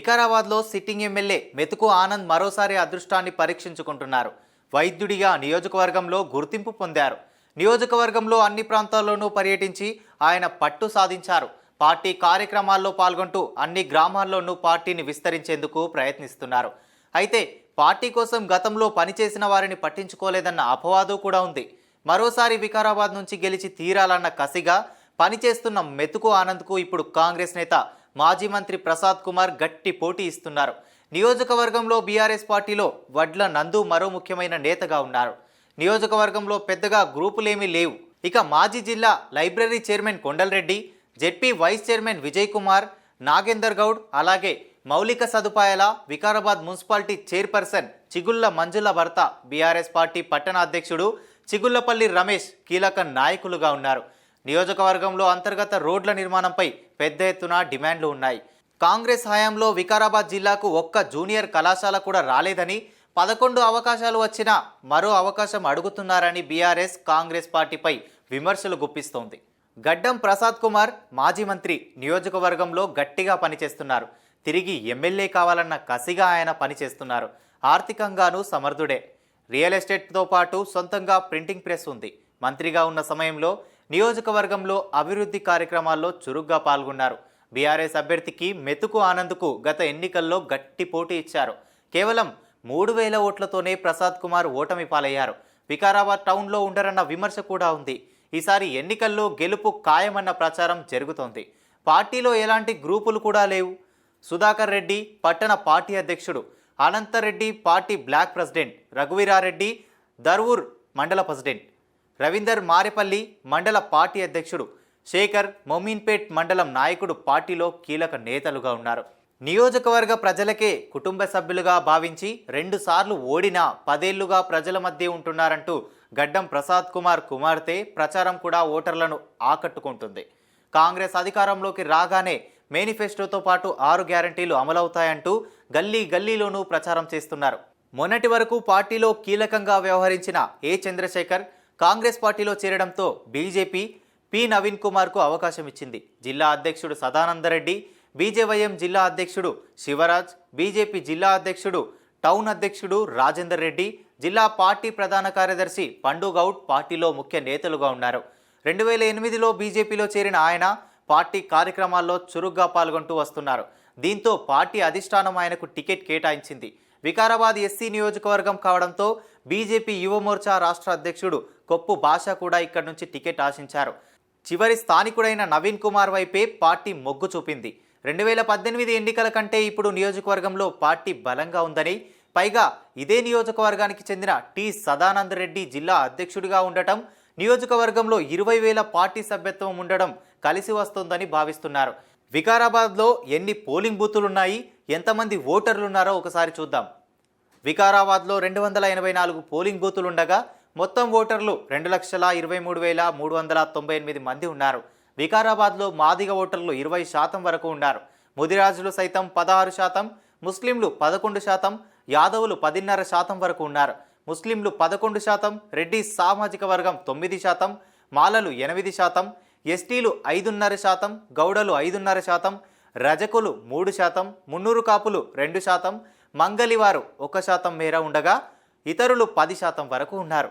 వికారాబాద్లో sitting MLA మెతుకు ఆనంద్ మరోసారి అదృష్టాన్ని పరీక్షించుకుంటున్నారు. వైద్యుడిగా నియోజకవర్గంలో గుర్తింపు పొందారు. నియోజకవర్గంలో అన్ని ప్రాంతాల్లోనూ పర్యటించి ఆయన పట్టు సాధించారు. పార్టీ కార్యక్రమాల్లో పాల్గొంటూ అన్ని గ్రామాల్లోనూ పార్టీని విస్తరించేందుకు ప్రయత్నిస్తున్నారు. అయితే పార్టీ కోసం గతంలో పనిచేసిన వారిని పట్టించుకోలేదన్న అపవాదు కూడా ఉంది. మరోసారి వికారాబాద్ నుంచి గెలిచి తీరాలన్న కసిగా పనిచేస్తున్న మెతుకు ఆనంద్కు ఇప్పుడు కాంగ్రెస్ నేత మాజీ మంత్రి ప్రసాద్ కుమార్ గట్టి పోటీ ఇస్తున్నారు. నియోజకవర్గంలో బీఆర్ఎస్ పార్టీలో వడ్ల నందు మరో ముఖ్యమైన నేతగా ఉన్నారు. నియోజకవర్గంలో పెద్దగా గ్రూపులేమీ లేవు. ఇక మాజీ జిల్లా library chairman Kondalreddy ZP vice chairman Vijay Kumar Nagender Goud అలాగే మౌలిక సదుపాయాల వికారాబాద్ మున్సిపాలిటీ చైర్పర్సన్ చిగుళ్ళ మంజుల భర్త బీఆర్ఎస్ పార్టీ పట్టణ అధ్యక్షుడు చిగుళ్ళపల్లి రమేష్ కీలక నాయకులుగా ఉన్నారు. నియోజకవర్గంలో అంతర్గత రోడ్ల నిర్మాణంపై పెద్ద ఎత్తున డిమాండ్లు ఉన్నాయి. కాంగ్రెస్ హయాంలో వికారాబాద్ జిల్లాకు ఒక్క జూనియర్ కళాశాల కూడా రాలేదని పదకొండు అవకాశాలు వచ్చినా మరో అవకాశం అడుగుతున్నారని బీఆర్ఎస్ కాంగ్రెస్ పార్టీపై విమర్శలు గుప్పిస్తోంది. గడ్డం ప్రసాద్ కుమార్ మాజీ మంత్రి నియోజకవర్గంలో గట్టిగా పనిచేస్తున్నారు. తిరిగి ఎమ్మెల్యే కావాలన్న కసిగా ఆయన పనిచేస్తున్నారు. ఆర్థికంగానూ సమర్థుడే. రియల్ ఎస్టేట్తో పాటు సొంతంగా ప్రింటింగ్ ప్రెస్ ఉంది. మంత్రిగా ఉన్న సమయంలో నియోజకవర్గంలో అభివృద్ధి కార్యక్రమాల్లో చురుగ్గా పాల్గొన్నారు. బీఆర్ఎస్ అభ్యర్థికి మెతుకు ఆనంద్కు గత ఎన్నికల్లో గట్టి పోటీ ఇచ్చారు. కేవలం మూడు వేల ఓట్లతోనే ప్రసాద్ కుమార్ ఓటమి పాలయ్యారు. వికారాబాద్ టౌన్లో ఉండరన్న విమర్శ కూడా ఉంది. ఈసారి ఎన్నికల్లో గెలుపు ఖాయమన్న ప్రచారం జరుగుతోంది. పార్టీలో ఎలాంటి గ్రూపులు కూడా లేవు. సుధాకర్ రెడ్డి పట్టణ పార్టీ అధ్యక్షుడు Anantareddy party block president Raghuveerareddy Darvur మండల ప్రెసిడెంట్ రవీందర్ మారేపల్లి మండల పార్టీ అధ్యక్షుడు శేఖర్ మొమీన్పేట్ మండలం నాయకుడు పార్టీలో కీలక నేతలుగా ఉన్నారు. నియోజకవర్గ ప్రజలకే కుటుంబ సభ్యులుగా భావించి రెండుసార్లు ఓడినా పదేళ్ళుగా ప్రజల మధ్య ఉంటున్నారంటూ గడ్డం ప్రసాద్ కుమార్ కుమార్తె ప్రచారం కూడా ఓటర్లను ఆకట్టుకుంటుంది. కాంగ్రెస్ అధికారంలోకి రాగానే మేనిఫెస్టోతో పాటు ఆరు గ్యారంటీలు అమలవుతాయంటూ గల్లీ గల్లీలోనూ ప్రచారం చేస్తున్నారు. మొన్నటి వరకు పార్టీలో కీలకంగా వ్యవహరించిన ఏ చంద్రశేఖర్ కాంగ్రెస్ పార్టీలో చేరడంతో బీజేపీ పి నవీన్ కుమార్కు అవకాశం ఇచ్చింది. జిల్లా అధ్యక్షుడు సదానందరెడ్డి బీజేవైఎం జిల్లా అధ్యక్షుడు శివరాజ్ బీజేపీ జిల్లా అధ్యక్షుడు టౌన్ అధ్యక్షుడు రాజేందర్ రెడ్డి జిల్లా పార్టీ ప్రధాన కార్యదర్శి పండు గౌడ్ పార్టీలో ముఖ్య నేతలుగా ఉన్నారు. రెండు వేల ఎనిమిదిలో బీజేపీలో చేరిన ఆయన పార్టీ కార్యక్రమాల్లో చురుగ్గా పాల్గొంటూ వస్తున్నారు. దీంతో పార్టీ అధిష్టానం ఆయనకు టికెట్ కేటాయించింది. వికారాబాద్ ఎస్సీ నియోజకవర్గం కావడంతో బీజేపీ యువమోర్చా రాష్ట్ర అధ్యక్షుడు కొప్పు భాష కూడా ఇక్కడి నుంచి టికెట్ ఆశించారు. చివరి స్థానికుడైన నవీన్ కుమార్ వైపే పార్టీ మొగ్గు చూపింది. రెండు వేల పద్దెనిమిది ఎన్నికల కంటే ఇప్పుడు నియోజకవర్గంలో పార్టీ బలంగా ఉందని పైగా ఇదే నియోజకవర్గానికి చెందిన టి సదానంద రెడ్డి జిల్లా అధ్యక్షుడిగా ఉండటం నియోజకవర్గంలో ఇరవై వేల పార్టీ సభ్యత్వం ఉండడం కలిసి వస్తుందని భావిస్తున్నారు. వికారాబాద్లో ఎన్ని పోలింగ్ బూతులున్నాయి ఎంతమంది ఓటర్లున్నారో ఒకసారి చూద్దాం. వికారాబాద్లో రెండు వందల ఎనభై నాలుగు పోలింగ్ బూతులుండగా మొత్తం ఓటర్లు రెండు లక్షల ఇరవై మూడు వేల మూడు వందల తొంభై ఎనిమిది మంది ఉన్నారు. వికారాబాద్లో మాదిగ ఓటర్లు ఇరవై శాతం వరకు ఉన్నారు. ముదిరాజులు సైతం పదహారు శాతం ముస్లింలు పదకొండు శాతం యాదవులు పదిన్నర శాతం వరకు ఉన్నారు. ముస్లింలు పదకొండు శాతం రెడ్డి సామాజిక వర్గం తొమ్మిది శాతం మాలలు ఎనిమిది శాతం ఎస్టీలు ఐదున్నర శాతం గౌడలు ఐదున్నర శాతం రజకులు మూడు శాతం మున్నూరు కాపులు రెండు శాతం మంగలివారు ఒక శాతం మేర ఉండగా ఇతరులు పది శాతం వరకు ఉన్నారు.